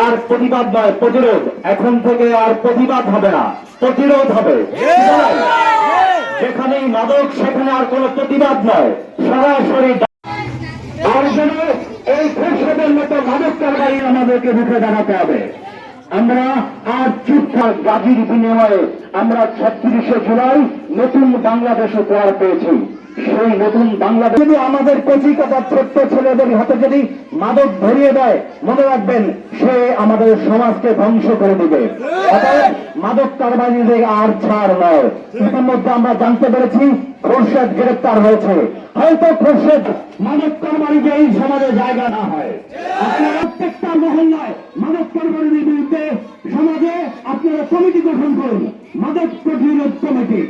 আর প্রতিবাদ নয়, প্রতিরোধ। এখন থেকে আর প্রতিবাদ হবে না, প্রতিরোধ হবে। যেখানেই মাদক, সেখানে আর কোনো প্রতিবাদ নয়। সরাসরি এই খুশবের মতো মাদক কারবারি আমাদেরকে রুখে দাঁড়াতে হবে। আমরা আর চুপ থাক গাজীর বিনিময়ে আমরা ছত্রিশে জুলাই নতুন বাংলাদেশ উপহার পেয়েছি। সেই নতুন বাংলাদেশ। যদি আমাদের কচিকাতার ছোট্ট ছেলেদের হাতে যদি মাদক ধরিয়ে দেয়, মনে রাখবেন সে আমাদের সমাজকে ধ্বংস করে দিবে। মাদক কারবারিদের আর ছাড় নয়। ইতিমধ্যে আমরা জানতে পেরেছি খোরশেদ গ্রেপ্তার হয়েছে। হয়তো খোরশেদ মাদক কারবারিকে এই সমাজে জায়গা না হয়। প্রত্যেকটা মহল্লায় মাদক কারবারিদের বিরুদ্ধে সমাজে আপনারা কমিটি গঠন করুন। মাদক প্রতিরোধ কমিটি।